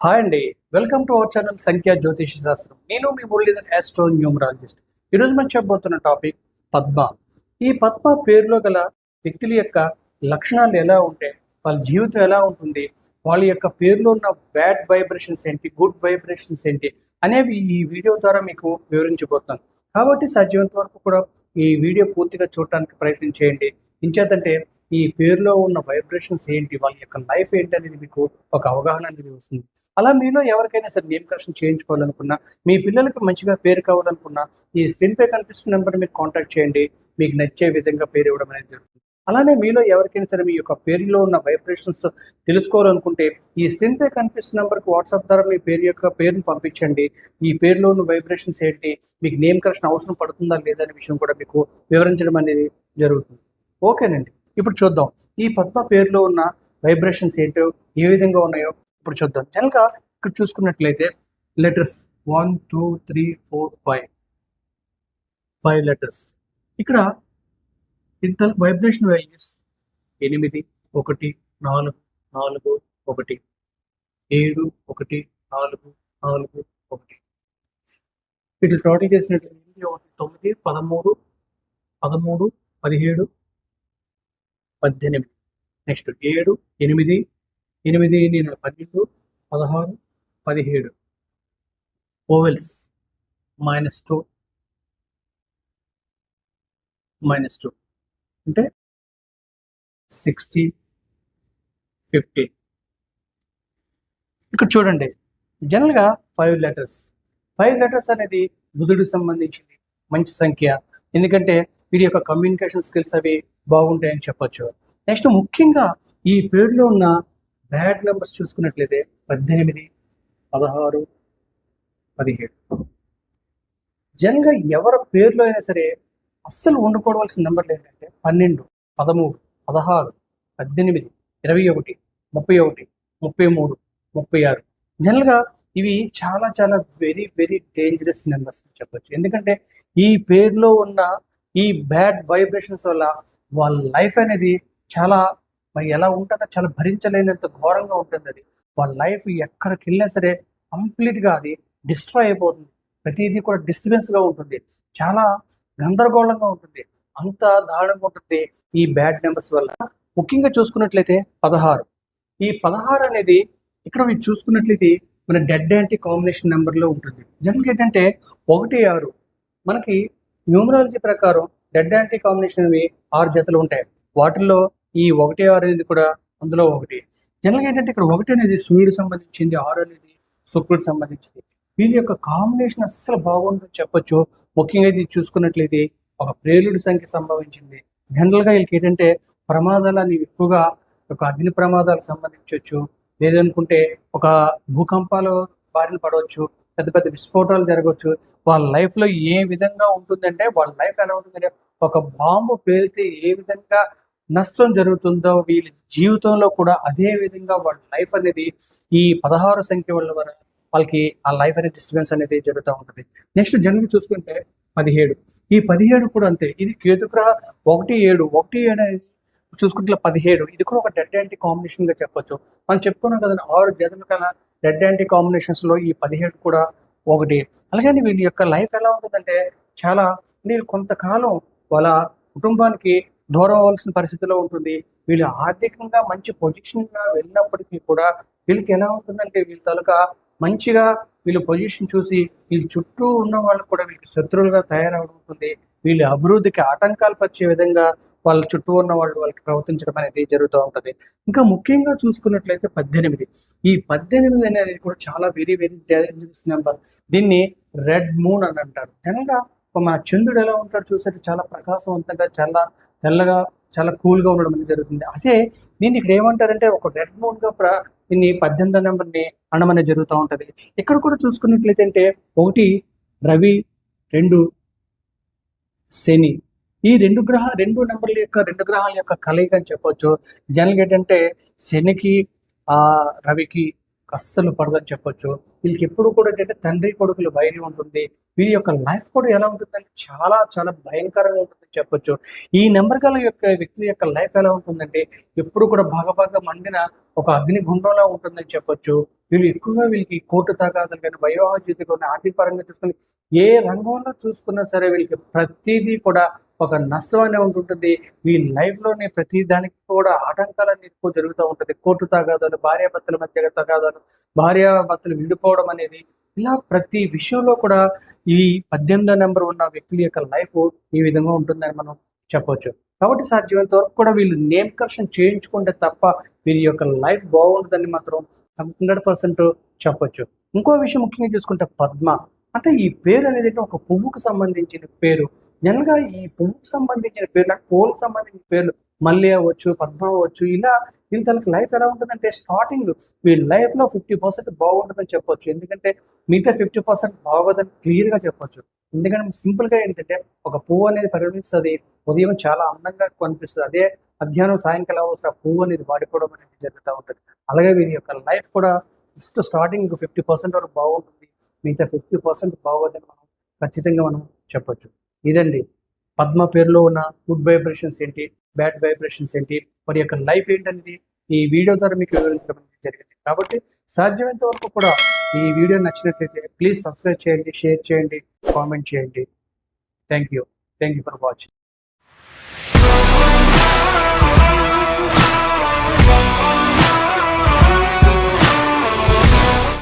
Hi అండి. Welcome to our channel సంఖ్యా జ్యోతిష శాస్త్రం. నేను మీ మురళీధర్ ఆస్ట్రో న్యూమరాలజిస్ట్ ఈరోజు మనం చెప్పబోతున్న టాపిక్ పద్మ. ఈ పద్మ పేరులో గల వ్యక్తుల యొక్క లక్షణాలు ఎలా ఉంటే వాళ్ళ జీవితం ఎలా ఉంటుంది వాళ్ళ యొక్క పేరులో ఉన్న బ్యాడ్ వైబ్రేషన్స్ ఏంటి గుడ్ వైబ్రేషన్స్ ఏంటి అనేవి ఈ వీడియో ద్వారా మీకు వివరించబోతున్నాను. కాబట్టి సాధ్యమైనంత వరకు కూడా ఈ వీడియో పూర్తిగా చూడటానికి ప్రయత్నం చేయండి. ఇంచేతంటే ఈ పేరులో ఉన్న వైబ్రేషన్స్ ఏంటి వాళ్ళ యొక్క లైఫ్ ఏంటి అనేది మీకు ఒక అవగాహన అనేది వస్తుంది. అలా మీలో ఎవరికైనా సరే నేమ్ కరెక్షన్ చేయించుకోవాలనుకున్నా మీ పిల్లలకు మంచిగా పేరు కావాలనుకున్నా ఈ స్క్రీన్ పై కనిపిస్తున్న నెంబర్ మీకు కాంటాక్ట్ చేయండి. మీకు నచ్చే విధంగా పేరు ఇవ్వడం అనేది జరుగుతుంది. అలానే మీలో ఎవరికైనా సరే మీ యొక్క పేరులో ఉన్న వైబ్రేషన్స్ తెలుసుకోవాలనుకుంటే ఈ స్క్రీన్ పై కనిపిస్తున్న నెంబర్కి వాట్సాప్ ద్వారా మీ పేరు యొక్క పేరును పంపించండి. ఈ పేరులో ఉన్న వైబ్రేషన్స్ ఏంటి? మీకు నేమ్ కరెక్షన్ అవసరం పడుతుందా లేదా అనే విషయం కూడా మీకు వివరించడం అనేది జరుగుతుంది. ఓకేనండి. ఇప్పుడు చూద్దాం. ఈ పద్మ పేరులో ఉన్న వైబ్రేషన్స్ ఏంటో ఏ విధంగా ఉన్నాయో ఇప్పుడు చూద్దాం. జనరల్గా ఇక్కడ చూసుకున్నట్లయితే letters one two three four five five letters ఇక్కడ ఇంత వైబ్రేషన్ వాల్యూస్ ఎనిమిది ఒకటి నాలుగు నాలుగు ఒకటి ఏడు ఒకటి నాలుగు నాలుగు ఒకటి. వీటి టోటల్ చేసినట్టు ఎనిమిది ఒకటి తొమ్మిది పదమూడు పదమూడు పదిహేడు పద్దెనిమిది. నెక్స్ట్ ఏడు ఎనిమిది ఎనిమిది నేను పన్నెండు పదహారు పదిహేడు. Vowels minus two minus two అంటే సిక్స్టీ ఫిఫ్టీన్ ఇక్కడ చూడండి జనరల్గా ఫైవ్ లెటర్స్ ఫైవ్ లెటర్స్ అనేది బుధుడికి సంబంధించింది మంచి సంఖ్య. ఎందుకంటే వీరి యొక్క కమ్యూనికేషన్ స్కిల్స్ అవి బాగుంటాయని చెప్పొచ్చు. నెక్స్ట్ ముఖ్యంగా ఈ పేరులో ఉన్న బ్యాడ్ నెంబర్స్ చూసుకున్నట్లయితే పద్దెనిమిది పదహారు పదిహేడు. జనరల్గా ఎవరి పేరులో అయినా సరే అస్సలు వండుకోవాల్సిన నెంబర్లు ఏంటంటే పన్నెండు పదమూడు పదహారు పద్దెనిమిది ఇరవై ఒకటి ముప్పై ఒకటి ముప్పై మూడు ముప్పై ఆరు జనరల్గా ఇవి చాలా చాలా వెరీ వెరీ డేంజరస్ నెంబర్స్ చెప్పచ్చు చెప్పొచ్చు. ఎందుకంటే ఈ పేరులో ఉన్న ఈ బ్యాడ్ వైబ్రేషన్స్ వల్ల వాళ్ళ లైఫ్ అనేది చాలా మరి ఎలా ఉంటుందో చాలా భరించలేనంత ఘోరంగా ఉంటుంది అది వాళ్ళ లైఫ్ ఎక్కడికి వెళ్ళినా సరే కంప్లీట్గా అది డిస్ట్రాయ్ అయిపోతుంది. ప్రతిదీ కూడా డిస్టర్బెన్స్గా ఉంటుంది. చాలా గందరగోళంగా ఉంటుంది. అంత దారుణంగా ఉంటుంది ఈ బ్యాడ్ నెంబర్స్ వల్ల. ముఖ్యంగా చూసుకున్నట్లయితే పదహారు. ఈ పదహారు అనేది ఇక్కడ మీరు చూసుకున్నట్లయితే మన డెడ్ యాంటీ కాంబినేషన్ నెంబర్లో ఉంటుంది. జనరల్గా ఏంటంటే ఒకటి ఆరు. మనకి న్యూమరాలజీ ప్రకారం డెడ్ యాంటీ కాంబినేషన్ అనేవి ఆరు జతలు ఉంటాయి. వాటిల్లో ఈ ఒకటి ఆరు అనేది కూడా అందులో ఒకటి. జనరల్గా ఏంటంటే ఇక్కడ ఒకటి అనేది సూర్యుడు సంబంధించింది ఆరు అనేది శుక్రుడికి సంబంధించింది. వీళ్ళ యొక్క కాంబినేషన్ అస్సలు బాగుంటుందని చెప్పొచ్చు. ముఖ్యంగా ఇది చూసుకున్నట్లయితే ఒక ప్రేలుడి సంఖ్య సంభవించింది. జనరల్గా వీళ్ళకి ఏంటంటే ప్రమాదాలు అనేవి ఎక్కువగా ఒక అగ్ని ప్రమాదాలకు సంబంధించవచ్చు లేదనుకుంటే ఒక భూకంపాలు బారిన పడవచ్చు. పెద్ద పెద్ద విస్ఫోటాలు జరగవచ్చు. వాళ్ళ లైఫ్లో ఏ విధంగా ఉంటుందంటే వాళ్ళ లైఫ్ ఎలా ఉంటుందంటే ఒక బాంబు పేలితే ఏ విధంగా నష్టం జరుగుతుందో వీళ్ళ జీవితంలో కూడా అదే విధంగా వాళ్ళ లైఫ్ అనేది ఈ పదహారు సంఖ్య వల్ల వరకు వాళ్ళకి ఆ లైఫ్ అనేది డిస్టర్బెన్స్ అనేది జరుగుతూ ఉంటుంది. నెక్స్ట్ జనరల్గా చూసుకుంటే పదిహేడు. ఈ పదిహేడు కూడా అంతే. ఇది కేతుగ్రహ ఒకటి ఏడు. ఒకటి ఏడు చూసుకుంటే పదిహేడు. ఇది కూడా ఒక డెడ్ యాంటీ కాంబినేషన్గా చెప్పొచ్చు. మనం చెప్పుకున్నాం కదా ఆరు జతల గల డెడ్ యాంటీ కాంబినేషన్స్లో ఈ పదిహేడు కూడా ఒకటి. అలాగే వీళ్ళ యొక్క లైఫ్ ఎలా ఉంటుందంటే చాలా వీళ్ళు కొంతకాలం వాళ్ళ కుటుంబానికి దూరం అవ్వాల్సిన పరిస్థితిలో ఉంటుంది. వీళ్ళు ఆర్థికంగా మంచి పొజిషన్గా వెళ్ళినప్పటికీ కూడా వీళ్ళకి ఎలా ఉంటుందంటే వీళ్ళ తాలూకా మంచిగా వీళ్ళు పొజిషన్ చూసి వీళ్ళ చుట్టూ ఉన్న వాళ్ళు కూడా వీళ్ళకి శత్రువులుగా తయారవడం ఉంటుంది వీళ్ళ అభివృద్ధికి ఆటంకాలు పరిచే విధంగా వాళ్ళ చుట్టూ ఉన్న వాళ్ళు వాళ్ళకి ప్రవర్తించడం అనేది జరుగుతూ ఉంటుంది. ఇంకా ముఖ్యంగా చూసుకున్నట్లయితే పద్దెనిమిది. ఈ పద్దెనిమిది అనేది కూడా చాలా వెరీ వెరీ డేంజరస్ నెంబర్ దీన్ని రెడ్ మూన్ అని అంటారు. జనరల్గా మన చంద్రుడు ఎలా ఉంటాడు చూసరికి చాలా ప్రకాశవంతంగా చాలా తెల్లగా చాలా కూల్గా ఉండడం అనేది జరుగుతుంది. అదే దీన్ని ఇక్కడ ఏమంటారంటే ఒక రెడ్ మూన్గా ప్ర దీన్ని పద్దెనిమిదో నెంబర్ని అనడం అనేది జరుగుతూ ఉంటుంది. ఇక్కడ కూడా చూసుకున్నట్లయితే అంటే ఒకటి రవి రెండు శని. ఈ రెండు గ్రహ రెండు నెంబర్ల యొక్క రెండు గ్రహాల యొక్క కలయిక అని చెప్పొచ్చు. జనరల్గా ఏంటంటే శనికి ఆ రవికి అస్సలు పడదని చెప్పొచ్చు. వీళ్ళకి ఎప్పుడు కూడా ఏంటంటే తండ్రి కొడుకులు వైరి ఉంటుంది. వీళ్ళ యొక్క లైఫ్ కూడా ఎలా ఉంటుందంటే చాలా చాలా భయంకరంగా ఉంటుందని చెప్పొచ్చు. ఈ నెంబర్ గల యొక్క వ్యక్తుల యొక్క లైఫ్ ఎలా ఉంటుందంటే ఎప్పుడు కూడా బాగా బాగా మండిన ఒక అగ్నిగుండంలా ఉంటుందని చెప్పొచ్చు. వీళ్ళు ఎక్కువగా వీళ్ళకి కోర్టు తగాదాలు కానీ వైవాహ జీవితం కానీ ఆర్థిక పరంగా చూసుకుని ఏ రంగంలో చూసుకున్నా సరే వీళ్ళకి ప్రతిదీ కూడా ఒక నష్టం అనే ఉంటుంటుంది. మీ లైఫ్లోని ప్రతి దానికి కూడా ఆటంకాలన్నీ ఎక్కువ జరుగుతూ ఉంటుంది. కోర్టు తగాదాలు భార్యాభర్తల మధ్య తగాదాలు భార్యాభర్తలు విడిపోవడం అనేది ఇలా ప్రతి విషయంలో కూడా ఈ పద్దెనిమిదో నెంబర్ ఉన్న వ్యక్తుల యొక్క లైఫ్ ఈ విధంగా ఉంటుందని మనం చెప్పొచ్చు. కాబట్టి సాధ్యమైనంత వరకు కూడా వీళ్ళు నేమ్ కరెక్షన్ చేయించుకుంటే తప్ప వీరి యొక్క లైఫ్ బాగుంటుందని మాత్రం హండ్రెడ్ పర్సెంట్ చెప్పొచ్చు. ఇంకో విషయం ముఖ్యంగా చూసుకుంటే పద్మ. అంటే ఈ పేరు అనేది ఒక పువ్వుకు సంబంధించిన పేరు. జనరల్గా ఈ పువ్వుకు సంబంధించిన పేరు అంటే పూలకు సంబంధించిన పేర్లు మల్లె అవ్వచ్చు పద్మ అవ్వచ్చు ఇలా వీళ్ళ తనకి లైఫ్ ఎలా ఉంటుందంటే స్టార్టింగ్ వీళ్ళ లైఫ్లో ఫిఫ్టీ పర్సెంట్ బాగుంటుందని చెప్పొచ్చు. ఎందుకంటే మిగతా ఫిఫ్టీ పర్సెంట్ బాగోదని క్లియర్గా చెప్పొచ్చు. ఎందుకంటే సింపుల్గా ఏంటంటే ఒక పువ్వు అనేది పరిగణిస్తుంది ఉదయం చాలా అందంగా కనిపిస్తుంది. అదే మధ్యాహ్నం సాయంకాలం అవసరం పువ్వు అనేది వాడిపోవడం అనేది జరుగుతూ ఉంటుంది. అలాగే వీరి యొక్క లైఫ్ కూడా జస్ట్ స్టార్టింగ్ ఫిఫ్టీ పర్సెంట్ వరకు బాగుంటుంది. మిగతా ఫిఫ్టీ పర్సెంట్ బాగోదని మనం ఖచ్చితంగా మనం చెప్పొచ్చు. ఇదండి. పద్మ పేరులో ఉన్న గుడ్ వైబ్రేషన్స్ ఏంటి? బ్యాడ్ వైబ్రేషన్స్ ఏంటి? మరి యొక్క లైఫ్ ఏంటనేది ఈ వీడియో ద్వారా మీకు వివరించడం అనేది జరిగింది. కాబట్టి సాధ్యమైనంత వరకు కూడా ఈ వీడియో నచ్చినట్లయితే ప్లీజ్ సబ్స్క్రైబ్ చేయండి షేర్ చేయండి కామెంట్ చేయండి. Thank you thank you for watching